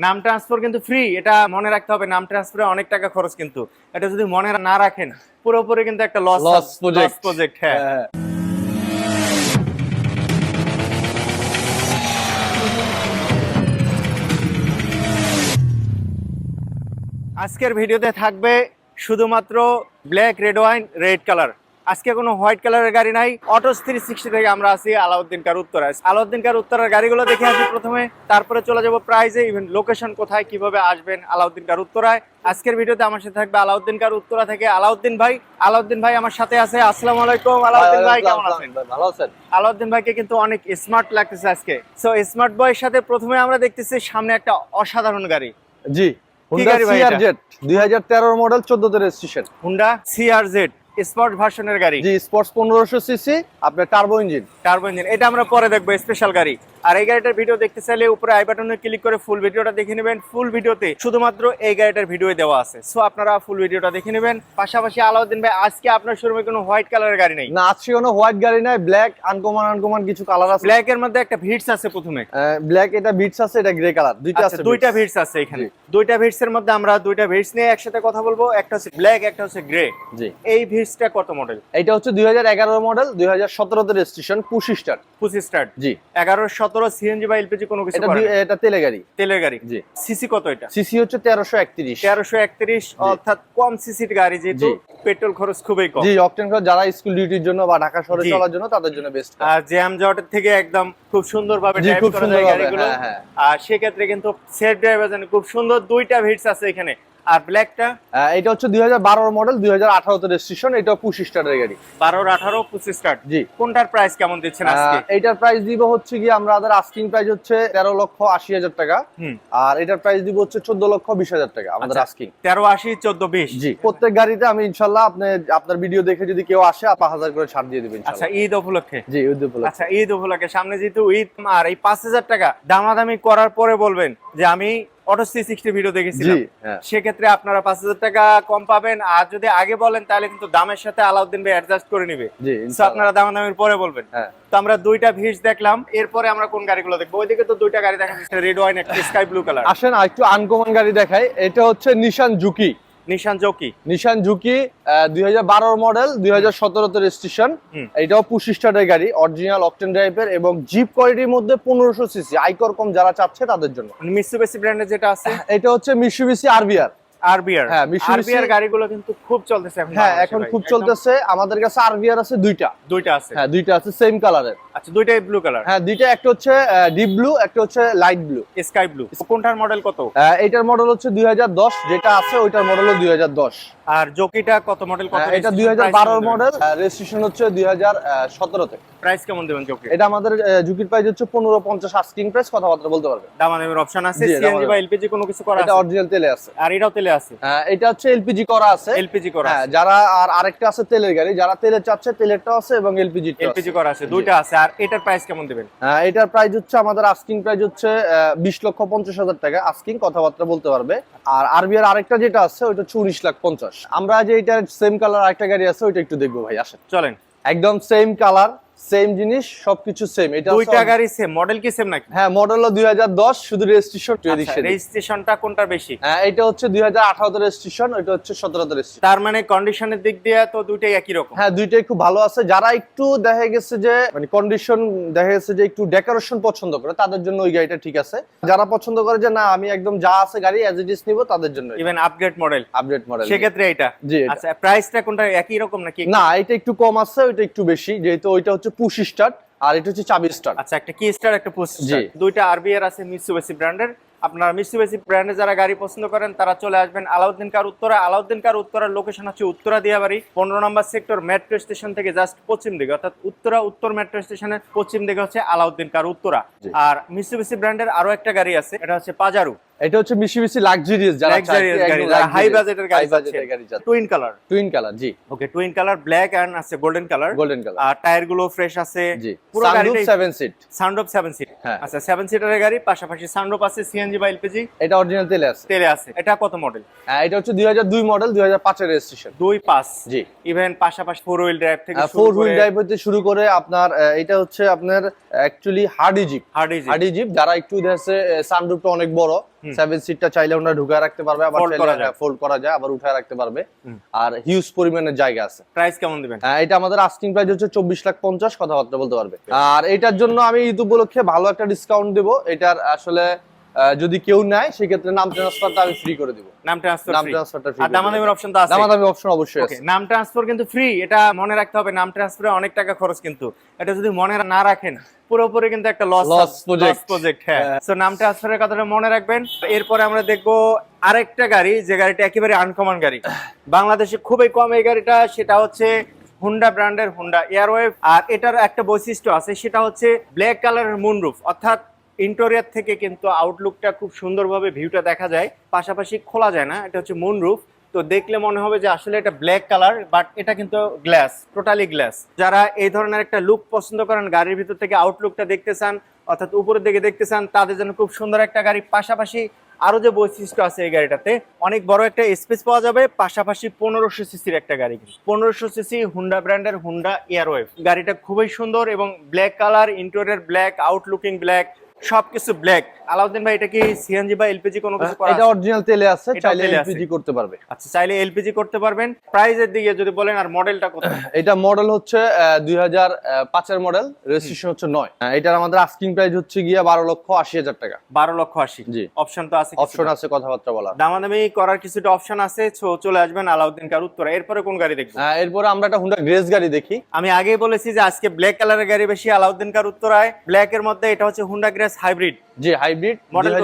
নাম ট্রান্সফার কিন্তু ফ্রি এটা মনে রাখতে হবে নাম ট্রান্সফারে অনেক টাকা খরচ কিন্তু এটা যদি মনে না রাখেন পুরোপুরি কিন্তু একটা লস project। প্রজেক্ট হ্যাঁ। আজকের ভিডিওতে থাকবে শুধুমাত্র black red wine red colour আজকে কোনো হোয়াইট কালারের গাড়ি নাই। অটো থ্রি সিক্সটি থেকে আমরা আছি আলাউদ্দিন কার উত্তর। উত্তরায় আলাউদ্দিন কার উত্তরার গাড়িগুলো দেখে আসি প্রথমে। তারপরে চলে যাব প্রাইজে ইভেন লোকেশন কোথায় কীভাবে আসবেন আলাউদ্দিন কার উত্তরায়। আজকের ভিডিওতে আমার সাথে থাকবে আলাউদ্দিন কার উত্তরা থেকে আলাউদ্দিন ভাই। আলাউদ্দিন ভাই আমার সাথে আছে। আসসালামু আলাইকুম। আলাউদ্দিন ভাই কেমন আছেন? ভালো আছেন? আলাউদ্দিন ভাইকে কিন্তু অনেক স্মার্ট লাগতেছে আজকে। সো স্মার্ট বয়ের সাথে প্রথমে আমরা দেখতেছি সামনে একটা অসাধারণ গাড়ি। জি হুন্ডা? সিআরজেড 2013 মডেল 14 তে রেজিস্ট্রেশন হুন্ডা সিআরজেড স্পোর্ট ভার্সনের গাড়ি। জি স্পোর্টস 1500 সিসি আপনার টার্বো ইঞ্জিন টার্বো ইঞ্জিন এটা আমরা পরে দেখব স্পেশাল গাড়ি। আর এই গাড়িটার ভিডিও দেখতে চাইলে উপরে আই বাটনে ক্লিক করে ফুল ভিডিওটা দেখে নেবেন। ফুল ভিডিওতে শুধুমাত্র এই গাড়িটার ভিডিও দেওয়া আছে। সো আপনারা ফুল ভিডিওটা দেখে নেবেন। পাশাপাশি আলাউদ্দিন ভাই আজকে আপনার শোরুমে কোনো হোয়াইট কালারের গাড়ি নেই? না আজকে কোনো হোয়াইট গাড়ি নাই। ব্ল্যাক আনকমন আনকমন কিছু কালার আছে। ব্ল্যাক এর মধ্যে একটা ভিটস আছে প্রথমে। ব্ল্যাক এটা বিটস আছে এটা গ্রে কালার দুইটা আচ্ছা আছে দুইটা ভিটস আছে এখানে। দুইটা ভিটস এর মধ্যে আমরা দুইটা ভিটস নিয়ে একসাথে কথা বলব। একটা হচ্ছে ব্ল্যাক একটা হচ্ছে গ্রে জি। এই ভিটসটা কত মডেল এটা হচ্ছে 2011 মডেল 2017 তে রেজিস্ট্রেশন জি। এগারো সতেরো সিএনজি বা এলপিজি কোনো কিছু এটা এটা তেলে গাড়ি। তেলের গাড়ি। জি। সিসি কত এটা? সিসি হচ্ছে 1331 তেরোশো একত্রিশ অর্থাৎ কম সিসির গাড়ি যেহেতু পেট্রোল খরচ খুবই কম। জি অকটেন যারা স্কুল ডিউটির জন্য বা ঢাকা শহরে চলার জন্য তাদের জন্য বেস্ট আর জ্যাম জটের থেকে একদম খুব সুন্দরভাবে ড্রাইভ করা যায় গাড়িগুলো। হ্যাঁ, হ্যাঁ। আর সেক্ষেত্রে কিন্তু সেফ ড্রাইভার জন্য খুব সুন্দর দুইটা ভিটস আছে এখানে। আর ব্ল্যাকটা এটা হচ্ছে 2012 মডেল 2018 তে রেজিস্ট্রেশন এটা পুশ স্টার্টের গাড়ি। বারোর আঠারো পঁচিশ স্টার্ট জি। কোনটার প্রাইস কেমন দিচ্ছেন এইটার প্রাইস দিব হচ্ছে কি আমরা আমাদের আস্কিং প্রাইস হচ্ছে তেরো লক্ষ আশি হাজার টাকা। আর এটার প্রাইস দিব হচ্ছে চোদ্দ লক্ষ বিশ হাজার টাকা আমাদের আচ্ছা। আস্কিং তেরো আশি চোদ্দ বিশ। জি প্রত্যেক গাড়িতে আমি ইনশাল্লাহ আপনি আপনার ভিডিও দেখে যদি কেউ আসে পাঁচ হাজার করে ছাড় দিয়ে দেবেন আচ্ছা ঈদ উপলক্ষে? জি উদ্যোগ আচ্ছা ঈদ উপলক্ষে সামনে যেহেতু ঈদ আর এই পাঁচ হাজার টাকা দামাদামি করার পরে বলবেন যে আমি অটো সি সিক্সটি ভিডিও দেখেছি দেখেছিলাম সেক্ষেত্রে আপনারা পাঁচ হাজার টাকা কম পাবেন। আর যদি আগে বলেন তাহলে কিন্তু দামের সাথে আলাউদ্দিন ভাই অ্যাডজাস্ট করে নিবে। আপনারা দামের পরে বলবেন। হ্যাঁ। তো আমরা দুইটা ভিড় দেখলাম। এরপরে আমরা কোন গাড়িগুলো দেখব? ওইদিকে তো দুইটা গাড়ি দেখা যাচ্ছে রেড ওয়াইন একটা স্কাই ব্লু কালার আসেন আর একটু আনকমন গাড়ি দেখাই। এটা হচ্ছে নিশান জুকি নিশান চৌকি নিশান জুকি দুই হাজার মডেল দুই হাজার তে রেজিস্ট্রেশন। এটাও পুশ স্টার্টের গাড়ি অরিজিনাল অকটেন ড্রাইভের এবং জিপ কোয়ালিটির মধ্যে পনেরোশো সিসি আইকর কম যারা চাচ্ছে তাদের জন্য। মিসুবেসি ব্র্যান্ডের যেটা আছে? এটা হচ্ছে মিশুবিসি আরবিআর আরবিআর হ্যাঁ, আরবিআর গাড়িগুলো কিন্তু খুব চলতেছে এখন হ্যাঁ এখন খুব চলতেছে। আমাদের কাছে আরবিআর আছে দুইটা। দুইটা আছে। হ্যাঁ দুইটা আছে সেম কালারের আচ্ছা দুইটাই ব্লু কালার হ্যাঁ দুইটা একটা হচ্ছে ডিপ ব্লু একটা হচ্ছে লাইট ব্লু স্কাই ব্লু কোনটার মডেল কত? এইটার মডেল হচ্ছে দুই যেটা আছে ওইটার মডেল হলো দুই আর জকিটা কত মডেল কত এটা দুই হাজার মডেল রেজিস্ট্রেশন হচ্ছে দুই হাজার সতেরোতে। প্রাইস কেমন দেবেন জকি এটা আমাদের ঝুঁকির প্রাইস হচ্ছে পনেরো পঞ্চাশ আস্কিং প্রাইস কথাবার্তা বলতে পারবে। দামাদামির অপশন আছে সিএনজি বা। এলপিজি কোনো কিছু করা এটা অরিজিনাল তেলে আছে। আর এটাও তেলে আছে। এটা হচ্ছে এলপিজি করা আছে। এলপিজি করা হ্যাঁ যারা আর আরেকটা আছে তেলের গাড়ি। যারা তেলের চাচ্ছে তেলেরটাও আছে এবং এলপিজি এলপিজি করা আছে দুইটা আছে। আর এটার প্রাইস কেমন দেবেন? এটার প্রাইস হচ্ছে আমাদের আস্কিং প্রাইস হচ্ছে বিশ লক্ষ পঞ্চাশ হাজার টাকা। আস্কিং কথাবার্তা বলতে পারবে। আর আরবিআর আরেকটা যেটা আছে ওইটা হচ্ছে উনিশ লাখ পঞ্চাশ। আমরা যে এটা সেম কালার আরেকটা গাড়ি আছে ওইটা একটু দেখব ভাই আসেন। চলেন। একদম সেম কালার সেম জিনিস সবকিছু সেম এটা দুইটা গাড়ি সেম মডেল কি সেম নাকি? হ্যাঁ মডেল হলো দুই হাজার দশ শুধু রেজিস্ট্রেশন রেজিস্ট্রেশনটা কোনটা বেশি? হ্যাঁ এটা হচ্ছে দুই হাজার আঠারোতে রেজিস্ট্রেশন ওইটা হচ্ছে সতেরোতে রেজিস্ট্রেশন তার মানে কন্ডিশনের দিক দিয়ে তো দুইটাই একই রকম। হ্যাঁ দুইটাই খুব ভালো আছে। যারা একটু দেখা গেছে যে মানে কন্ডিশন দেখা গেছে যে একটু ডেকোরেশন পছন্দ করে তাদের জন্য ওই গাড়িটা ঠিক আছে। যারা পছন্দ করে যে না আমি একদম যা আছে গাড়ি অ্যাজ ইট ইজ নিবো তাদের জন্য even upgrade model update model সেক্ষেত্রে এটা জি এটা। আচ্ছা প্রাইসটা কোনটা একই রকম নাকি না এটা একটু কম আছে ওইটা একটু বেশি। যেহেতু ওইটা হচ্ছে পুশ স্টার্ট আর এটা হচ্ছে চাবি স্টার্ট আচ্ছা একটা কি স্টার একটা পোস্ট জি। দুইটা আরবিআর আছে মিসুবেসি ব্র্যান্ডের আপনারা মিসুবেসি ব্র্যান্ডে যারা গাড়ি পছন্দ করেন তারা চলে আসবেন আলাউদ্দিন কার উত্তরা আলাউদ্দিন কার উত্তরার লোকেশন হচ্ছে উত্তরা দিয়াবাড়ি পনেরো নম্বর সেক্টর মেট্রো স্টেশন থেকে জাস্ট পশ্চিম দিকে। অর্থাৎ উত্তরা উত্তর মেট্রো স্টেশনের পশ্চিম দিকে হচ্ছে আলাউদ্দিন কার উত্তরা আর মিসুবেসি ব্র্যান্ডের আরও একটা গাড়ি আছে এটা হচ্ছে পাজারু এটা হচ্ছে বেশি লাক্সারিয়াস যারা Luxurious গাড়ি, হাই বাজেটের গাড়ি twin colour twin colour G. Okay twin colour black and আছে গোল্ডেন কালার গোল্ডেন কালার আর টায়ারগুলো ফ্রেশ আছে। জি। পুরো সানরুফ গাড়িটাই 7 seat sound of seven seat. আচ্ছা সেভেন সিটারের গাড়ি পাশাপাশি সাউন্ড আছে সিএনজি বা এলপিজি এটা অরিজিনাল তেলে আছে। তেলে আছে। এটা কত মডেল হ্যাঁ, এটা হচ্ছে 2002 মডেল 2005 এর রেজিস্ট্রেশন দুই পাঁচ। জি। ইভেন পাশাপাশি ফোর হুইল ড্রাইভ থেকে ফোর হুইল ড্রাইভ হতে শুরু করে আপনার এটা হচ্ছে আপনার actually hardy jeep hardy hardy jeep যারা একটু দেখছে সানরুফটা অনেক বড়। সেভেন সিটটা চাইলে ওনারা ঢুকা রাখতে পারবে আবার। ফোল্ড করা যায়। আবার উঠায় রাখতে পারবে। আর হিউজ পরিমাণের জায়গা আছে। প্রাইস কেমন দিবেন? আহ, এটা আমাদের আস্কিং প্রাইস হচ্ছে চব্বিশ লাখ পঞ্চাশ কথাবার্তা বলতে পারবে। আর এটার জন্য আমি ঈদ উপলক্ষে ভালো একটা ডিসকাউন্ট দেবো। এটার আসলে যদি কেউ নেয় সেক্ষেত্রে নাম ট্রান্সফারটা আমি ফ্রি করে দিব। নাম ট্রান্সফার নাম ট্রান্সফারটা ফ্রি দামাদামির অপশন তো আছে দামাদামি অপশন অবশ্যই ওকে আছে। নাম ট্রান্সফার কিন্তু ফ্রি এটা মনে রাখতে হবে নাম ট্রান্সফারে অনেক টাকা খরচ কিন্তু। এটা যদি মনে না রাখেন পুরোপুরি কিন্তু একটা লস project. প্রজেক্ট হ্যাঁ। হ্যাঁ। সো নাম ট্রান্সফারের কথাটা মনে রাখবেন। এরপরে আমরা দেখব আরেকটা গাড়ি যে গাড়িটা একেবারে আনকমন গাড়ি। বাংলাদেশে খুবই কম এই গাড়িটা সেটা হচ্ছে হুন্ডা ব্র্যান্ডের হুন্ডা এয়ারওয়েভ আর এটার একটা বৈশিষ্ট্য আছে সেটা হচ্ছে ব্ল্যাক কালারের মুনরুফ অর্থাৎ ইন্টেরিয়ার থেকে কিন্তু আউটলুকটা খুব সুন্দরভাবে ভিউটা দেখা যায়। পাশাপাশি খোলা যায় না, এটা হচ্ছে মুনরুফ তো দেখলে মনে হবে যে আসলে এটা ব্ল্যাক কালার বাট এটা কিন্তু গ্লাস টোটালি গ্লাস যারা এই ধরনের একটা লুক পছন্দ করেন, গাড়ির ভিতর থেকে আউটলুকটা দেখতে চান, অর্থাৎ উপরের দিকে দেখতে চান, তাদের জন্য খুব সুন্দর একটা গাড়ি। পাশাপাশি আরও যে বৈশিষ্ট্য আছে এই গাড়িটাতে, অনেক বড় একটা স্পেস পাওয়া যাবে, পাশাপাশি পনেরোশো সিসির একটা গাড়ি। পনেরোশো সিসি হুন্ডা ব্র্যান্ডের হুন্ডা এয়ারওয়েভ গাড়িটা খুবই সুন্দর এবং black colour interior black outlooking black সবকিছু ব্ল্যাক আলাউদ্দিন ভাই এটা কি সিএনজি বা এলপিজি কোনো কিছু করা এটা অরিজিনাল তেলে আছে চাইলে এলপিজি করতে পারবে। আচ্ছা চাইলে এলপিজি করতে পারবেন। প্রাইজের দিকে যদি বলেন আর মডেলটা কত? এটা মডেল হচ্ছে দুই হাজার পাঁচের মডেল রেজিস্ট্রেশন হচ্ছে নয়। আহ, এটার আমাদের আস্কিং প্রাইস হচ্ছে গিয়ে বারো লক্ষ আশি হাজার টাকা। বারো লক্ষ আশি। জি। অপশন তো আছে অপশন আছে কথাবার্তা বলা দামাদামি করার কিছুটা অপশন আছে চলে আসবেন আলাউদ্দিন কার উত্তরা। এরপরে কোন গাড়ি দেখব? এরপরে আমরা একটা হুন্ডা গ্রেস গাড়ি দেখি। আমি আগেই বলেছি যে আজকে ব্ল্যাক কালারের গাড়ি বেশি আলাউদ্দিন কার উত্তরায়। ব্ল্যাক এর মধ্যে এটা হচ্ছে হুন্ডা গ্রেস হাইব্রিড? যে হাইব্রিড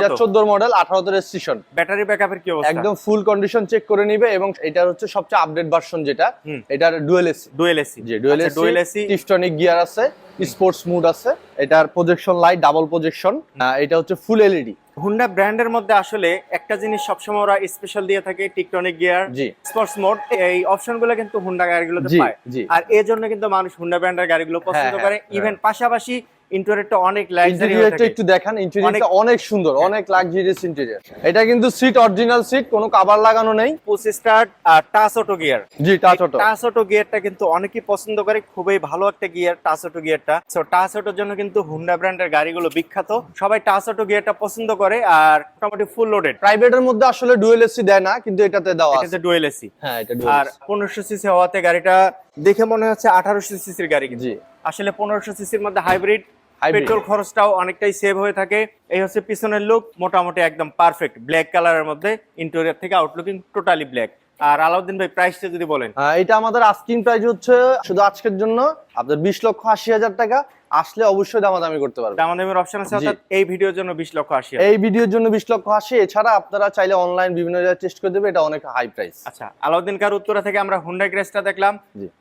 কত? চোদ্দোর মডেল আঠারোতে রেজিস্ট্রেশন ব্যাটারি ব্যাকআপের কি অবস্থা? একদম ফুল কন্ডিশন চেক করে নিবে এবং এটার হচ্ছে সবচেয়ে আপডেট ভার্সন যেটা এটার ডুয়েল এসি ডুয়েল এসি যে dual AC dual AC tiptronic gear আছে স্পোর্টস মুড আছে এটার প্রজেকশন লাইট ডাবল প্রজেকশন এটা হচ্ছে ফুল এলইডি হুন্ডা ব্র্যান্ডের মধ্যে আসলে একটা জিনিস সবসময় ওরা স্পেশাল দিয়ে থাকে টিকটনিক গিয়ার জি। স্পোর্টস মোড এই অপশনগুলো কিন্তু হুন্ডা গাড়িগুলোতে জি পায়। আর এর জন্য কিন্তু মানুষ হুন্ডা ব্র্যান্ডের গাড়িগুলো পছন্দ হ্যাঁ, করে। হ্যাঁ, ইভেন পাশাপাশি ইন্টেরিয়রটা অনেক হয়ে একটু দেখান ইন্টেরিয়রটা অনেক সুন্দর অনেক লাক্সারিয়াস ইন্টেরিয়র এটা কিন্তু সিট অরিজিনাল সিট কোনো কভার লাগানো নেই। টাচ অটো গিয়ার জি টাচ অটো টাচ অটো গিয়ারটা কিন্তু অনেকেই পছন্দ করে খুবই ভালো একটা গিয়ার টাচ অটো গিয়ারটা সো টাচ অটোর জন্য কিন্তু হুন্ডা ব্র্যান্ডের গাড়িগুলো বিখ্যাত। সবাই টাচ অটো গিয়ারটা পছন্দ করে আর মোটামুটি ফুল লোডেড প্রাইভেটের মধ্যে আসলে ডুয়েল এসি দেয় না কিন্তু এটাতে দেওয়া আছে। এটাতে ডুয়েল এসি হ্যাঁ এটা আর পনেরোশো সিসি হওয়াতে গাড়িটা দেখে মনে হচ্ছে আঠারোশো সিসির গাড়ি জি। আসলে পনেরোশো সিসির মধ্যে হাইব্রিড। পেট্রোল খরচটাও অনেকটাই সেভ হয়ে থাকে। এই হচ্ছে পিছনের লুক মোটামুটি একদম পারফেক্ট ব্ল্যাক কালারের মধ্যে ইন্টেরিয়ার থেকে আউটলুকিং টোটালি ব্ল্যাক আর আলাউদ্দিন ভাই প্রাইসটা যদি বলেন। এটা আমাদের আস্কিং প্রাইস হচ্ছে শুধু আজকের জন্য। আপনার বিশ লক্ষ আশি হাজার টাকা। আসলে অবশ্যই দামাদামি করতে পারবেন দামাদামের অপশন আছে অর্থাৎ এই ভিডিওর জন্য বিশ লক্ষ আশি হাজার। এই ভিডিওর জন্য বিশ লক্ষ আশি এছাড়া আপনারা চাইলে অনলাইন বিভিন্ন জায়গায় টেস্ট করে দেবে এটা অনেক হাই প্রাইস আচ্ছা আলাউদ্দিন কার উত্তরা থেকে আমরা হুন্ডাই গ্রেসটা দেখলাম।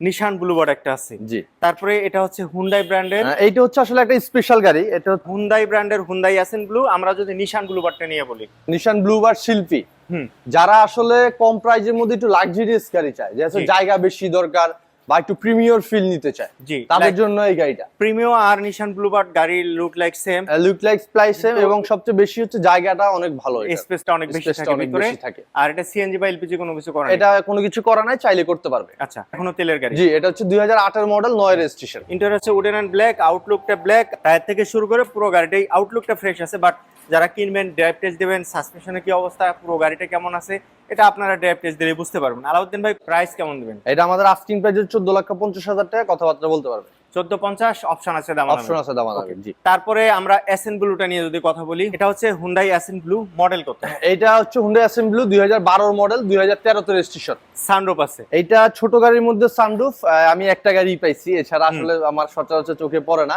নিশান ব্লুবার্ড একটা আছে। জি। তারপরে এটা হচ্ছে হুন্ডাই ব্র্যান্ডের এইটা হচ্ছে আসলে একটা স্পেশাল গাড়ি এটা হুন্ডাই ব্র্যান্ডের হুন্ডাই অ্যাসেন ব্লু আমরা যদি নিশান ব্লুবার্ডটা নিয়ে বলি। নিশান ব্লুবার শিল্পী। হুম। যারা আসলে কম প্রাইজের মধ্যে একটু লাক্সারিয়াস গাড়ি চায় যে জি। জায়গা বেশি দরকার বা একটু প্রিমিয়র ফিল নিতে চায়। জি তাদের জন্য এই গাড়িটা। প্রিমিও আর নিশান ব্লুবার্ড গাড়ি look like same look like price এবং সবচেয়ে বেশি হচ্ছে জায়গাটা অনেক ভালো। স্পেসটা অনেক বেশি থাকে অনেক বেশি থাকে। আর এটা সিএনজি বা এলপিজি কোনো কিছু করে এটা কোনো কিছু করা নাই চাইলে করতে পারবে। আচ্ছা এখনও তেলের গাড়ি। জি এটা হচ্ছে দুই হাজার আটের মডেল নয় রেজিস্ট্রেশন ইন্টার হচ্ছে উডেন অ্যান্ড ব্ল্যাক আউটলুকটা ব্ল্যাক টায়ার থেকে শুরু করে পুরো গাড়িটাই আউটলুকটা ফ্রেশ আছে বাট যারা কিনবেন ড্রাইভ টেস্ট দেবেন সাসপেনশনের কি অবস্থা পুরো গাড়িটা কেমন আছে এটা আপনারা ড্রাইভ টেস্ট দিলে বুঝতে পারবেন। আলাউদ্দিন ভাই প্রাইস কেমন দেবেন? এটা আমাদের আস্কিং প্রাইস চোদ্দ লক্ষ পঞ্চাশ হাজার টাকা কথাবার্তা বলতে পারবে চোদ্দ পঞ্চাশ অপশন আছে দাম অপশন আছে দামাদামি জি। তারপরে আমরা এসএন ব্লুটা নিয়ে যদি কথা বলি এটা হচ্ছে হুন্ডাই এসএন ব্লু মডেল কত এইটা হচ্ছে হুন্ডা অ্যাসেম্বলি দুই হাজার বারোর মডেল দুই হাজার তেরোতে রেজিস্ট্রেশন সানরুপ আছে। এটা ছোট গাড়ির মধ্যে সানরুফ আমি একটা গাড়ি পাইছি এছাড়া আসলে আমার সচরাচর চোখে পড়ে না।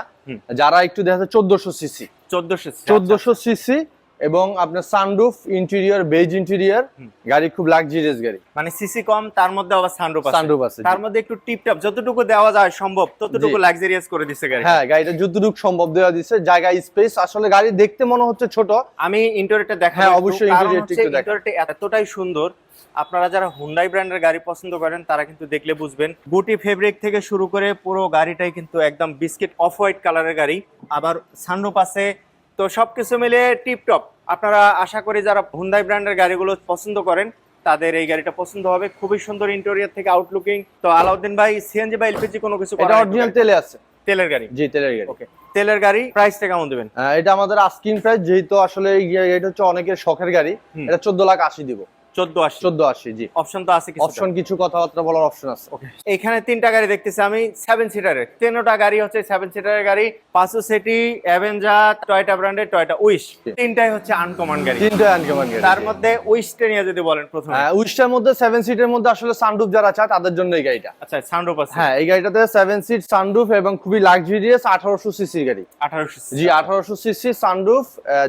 যারা একটু দেখা যাচ্ছে চোদ্দশো সিসি চোদ্দশো চোদ্দশো সিসি এবং আপনার সানরুফ ইন্টেরিয়র বেজ ইন্টেরিয়র গাড়ি খুব লাক্সারিয়াস গাড়ি। মানে সিসি কম তার মধ্যে আবার সানরুপ আছে। সানরুফ আছে তার মধ্যে একটু টিপটপ যতটুকু দেওয়া যায় সম্ভব ততটুকু। লাক্সারিয়াস করে দিচ্ছে গাড়ি হ্যাঁ গাড়িটা যতটুকু সম্ভব দেওয়া দিচ্ছে জায়গা স্পেস আসলে গাড়ি দেখতে মনে হচ্ছে ছোট। আমি ইন্টারনেটে দেখা হ্যাঁ, অবশ্যই interior টা একটু দেখান। এতটাই সুন্দর। আপনারা যারা হুন্ডাই ব্র্যান্ডের গাড়ি পছন্দ করেন তারা কিন্তু দেখলে বুঝবেন। গুটি ফেব্রিক থেকে শুরু করে পুরো গাড়িটাই কিন্তু একদম বিস্কিট অফ হোয়াইট কালারের গাড়ি। আবার সানরুপ আছে তো সব কিছু মিলে টিপটপ। আপনারা আশা করি যারা হুন্দাই ব্র্যান্ডের গাড়িগুলো পছন্দ করেন তাদের এই গাড়িটা পছন্দ হবে। খুবই সুন্দর ইন্টেরিয়ার থেকে আউটলুকিং তো আলাউদ্দিন ভাই সিএনজি বা এলপিজি কোনো কিছু এটা অরিজিনাল তেলে আছে। তেলের গাড়ি? জি তেলের গাড়ি। ওকে তেলের গাড়ি প্রাইসটা কেমন দেবেন? এটা আমাদের আস্কিং প্রাইস যেহেতু আসলে এই গাড়িটা এটা হচ্ছে অনেকের শখের গাড়ি। এটা চোদ্দ লাখ আশি দিব। চোদ্দ আশি। চোদ্দ আশি জি। অপশন তো আছে কিছু অপশন কিছু কথাবার্তা বলার অপশন আছে। এখানে তিনটা গাড়ি দেখতেছি আমি সেভেন সিটারের তিনটা গাড়ি হচ্ছে সেভেন সিটারের গাড়ি পাঁচো সেটি অ্যাভেঞ্জার টয়টা ব্র্যান্ডের টয়টা উইশ তিনটাই হচ্ছে আনকমন গাড়ি। তিনটে আনকমন গাড়ি তার মধ্যে উইশটা নিয়ে যদি বলেন প্রথমে। উইশটার মধ্যে সেভেন সিটের মধ্যে আসলে সানরুফ যারা চায় তাদের জন্য এই গাড়িটা। আচ্ছা সানরুফ আছে। হ্যাঁ এই গাড়িটাতে সেভেন সিট সানরুফ এবং খুবই লাক্সারিয়াস আঠারোশো সিসির গাড়ি। জি আঠারোশো সিসি সানরুফ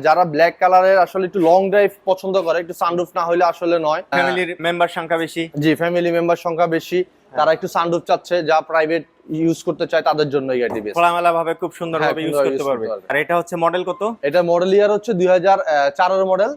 যারা ব্ল্যাক কালারের আসলে একটু লং ড্রাইভ পছন্দ করে একটু সানরুফ না হলে আসলে নয়। ফ্যামিলির মেম্বার সংখ্যা বেশি? জি ফ্যামিলি মেম্বার সংখ্যা বেশি। তারা একটু সানরুফ চাচ্ছে যা প্রাইভেট ইউজ করতে চায় তাদের জন্য এই গাড়ি বেস্ট খোলামেলা ভাবে খুব সুন্দরভাবে ভাবে ইউজ করতে পারবে। আর এটা হচ্ছে মডেল কত? এটা মডেল ইয়ার হচ্ছে দুই হাজার চারের মডেল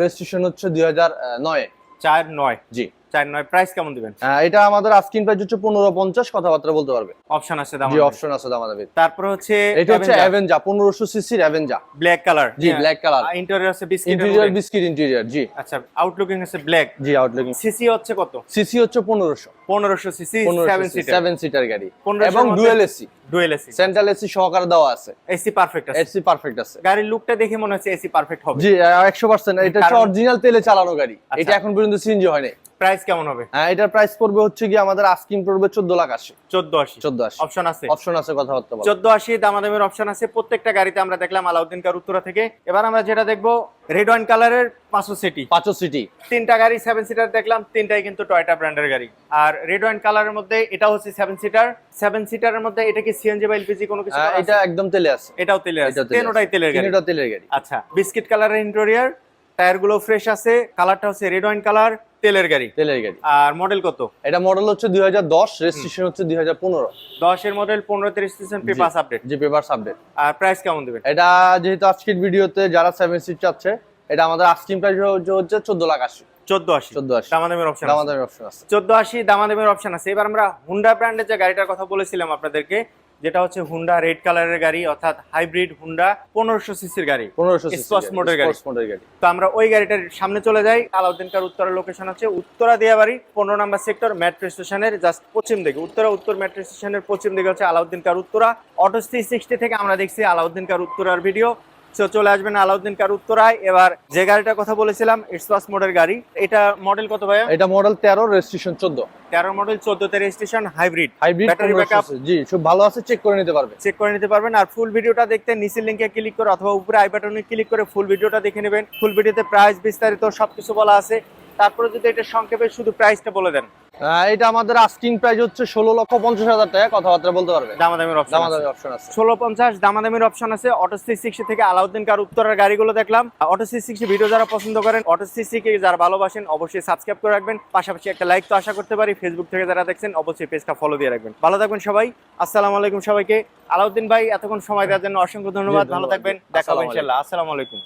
রেজিস্ট্রেশন হচ্ছে দুই হাজার নয়। চার নয়। জি। চার নয় প্রাইস কেমন দিবেন? এটা আমাদের আস্কিন প্রাইস হচ্ছে পনেরো পঞ্চাশ কথাবার্তা বলতে পারবে। অপশন আছে দাম অপশন আছে দামাদামি তারপর হচ্ছে এটা হচ্ছে অ্যাভেঞ্জা পনেরোশো সিসির অ্যাভেঞ্জা ব্ল্যাক কালার জি ব্ল্যাক কালার ইন্টেরিয়র আছে বিস্কিট ইন্টেরিয়র বিস্কিট ইন্টেরিয়র জি। আচ্ছা আউটলুকিং আছে ব্ল্যাক জি আউটলুকিং সিসি হচ্ছে কত? সিসি হচ্ছে পনেরোশো। পনেরোশো CC seven seater seven seater গাড়ি। 1500 এবং dual AC dual AC central AC সহকারে দেওয়া আছে। এসি পারফেক্ট আছে। এসি পারফেক্ট আছে। গাড়ির লুকটা দেখে মনে হচ্ছে এসি পারফেক্ট হবে। জি একশো পার্সেন্ট এটা হচ্ছে অরিজিনাল তেলে চালানো গাড়ি। আচ্ছা। এটা এখন পর্যন্ত সিএনজি হয় নাই। প্রাইস কেমন হবে? হ্যাঁ এটার প্রাইস পড়বে হচ্ছে কি আমাদের আস্কিং পড়বে চোদ্দ লাখ আশি। চোদ্দ আশি। চোদ্দ আশি। অপশন আছে? অপশন আছে কথাবার্তা বলো চোদ্দ আশি দামাদামের অপশন আছে। প্রত্যেকটা গাড়িতে আমরা দেখলাম আলাউদ্দিন কার উত্তরা থেকে। এবার আমরা যেটা দেখব রেড ওয়াইন কালারের পাঁচশো সিটি। পাঁচো সিটি। তিনটা গাড়ি সেভেন সিটার দেখলাম তিনটাই কিন্তু টয়টা ব্র্যান্ডের গাড়ি। আর রেড ওয়াইন কালারের মধ্যে এটা হচ্ছে সেভেন সিটার সেভেন সিটারের মধ্যে এটা কি সিএনজি বা এলপিজি কোনো কিছু এটা একদম তেলে আছে। এটাও আছে। এটা তেলে আছে। তেলের গাড়ি। তিনটা তেলের গাড়ি। আচ্ছা বিস্কিট কালারের ইন্টেরিয়র টায়ারগুলো ফ্রেশ আছে কালারটা হচ্ছে রেড ওয়াইন কালার তেলের গাড়ি। তেলের গাড়ি। আর মডেল কত? এটা মডেল হচ্ছে দুই হাজার দশ রেজিস্ট্রেশন হচ্ছে দুই হাজার পনেরো। দশের মডেল পনেরো তিরিশ পেপার আপডেট জি পেপার আপডেট আর প্রাইস কেমন দেবেন? এটা যেহেতু আজকের ভিডিওতে যারা সেভেন সিট চাচ্ছে এটা আমাদের আস্কিং প্রাইস হচ্ছে চোদ্দ লাখ আশি। চোদ্দ আশি। চোদ্দ আশি। দামাদামের অপশন দামাদামি অপশন আছে। চোদ্দ আশি দামাদামের অপশন আছে। এবার আমরা হুন্ডা ব্র্যান্ডের যে গাড়িটার কথা বলেছিলাম আপনাদেরকে যেটা হচ্ছে হুন্ডা রেড কালারের গাড়ি অর্থাৎ হাইব্রিড হুন্ডা পনেরোশো সিসির গাড়ি। পনেরোশো গাড়ি। গাড়ি। তো আমরা ওই গাড়িটার সামনে চলে যাই। আলাউদ্দিন কার উত্তরের লোকেশন আছে। উত্তরা দিয়াবাড়ি পনেরো নম্বর সেক্টর মেট্রো স্টেশনের জাস্ট পশ্চিম দিকে। উত্তরা উত্তর মেট্রো স্টেশনের পশ্চিম দিকে হচ্ছে Alauddin car Uttara. Auto three sixty থেকে আমরা দেখছি আলাউদ্দিন কার উত্তরার ভিডিও তো চলে আসবেন আলাউদ্দিন কার উত্তরায়। এবার যে গাড়িটার কথা বলেছিলাম এক্সপাস মোডের গাড়ি। এটা মডেল কত ভাইয়া? এটা মডেল তেরো রেজিস্ট্রেশন চোদ্দ। তেরো মডেল চোদ্দতে রেজিস্ট্রেশন হাইব্রিড হাইব্রিড? জি সব ভালো আছে চেক করে নিতে পারবে চেক করে নিতে পারবেন। আর ফুল ভিডিওটা দেখতে নিচের লিঙ্কে ক্লিক করে অথবা উপরে আই বাটনে ক্লিক করে ফুল ভিডিওটা দেখে নেবেন। ফুল ভিডিওতে প্রাইস বিস্তারিত সবকিছু বলা আছে। তারপরে যদি এটা সংক্ষেপে শুধু প্রাইসটা বলে দেন। এটা আমাদের আস্কিং প্রাইস হচ্ছে ষোলো লক্ষ পঞ্চাশ হাজার টাকা কথাবার্তা বলতে পারবে? দামাদামের অপশন দামাদামি অপশন আছে। ষোলো পঞ্চাশ দামাদামের অপশন আছে। অটো সি সিক্সটি থেকে আলাউদ্দিন কার উত্তরের গাড়িগুলো দেখলাম। অটো সি সিক্সটি ভিডিও যারা পছন্দ করেন অটো সি সিকে যারা ভালোবাসেন অবশ্যই সাবস্ক্রাইব করে রাখবেন। পাশাপাশি একটা লাইক তো আশা করতে পারি ফেসবুক থেকে যারা দেখছেন অবশ্যই পেজটা ফলো দিয়ে রাখবেন। ভালো থাকবেন সবাই। আসসালামু আলাইকুম সবাইকে। আলাউদ্দিন ভাই এতক্ষণ সময় দেওয়ার জন্য অসংখ্য ধন্যবাদ। ভালো থাকবেন। দেখা হবে ইনশাল্লাহ। আসসালামু আলাইকুম।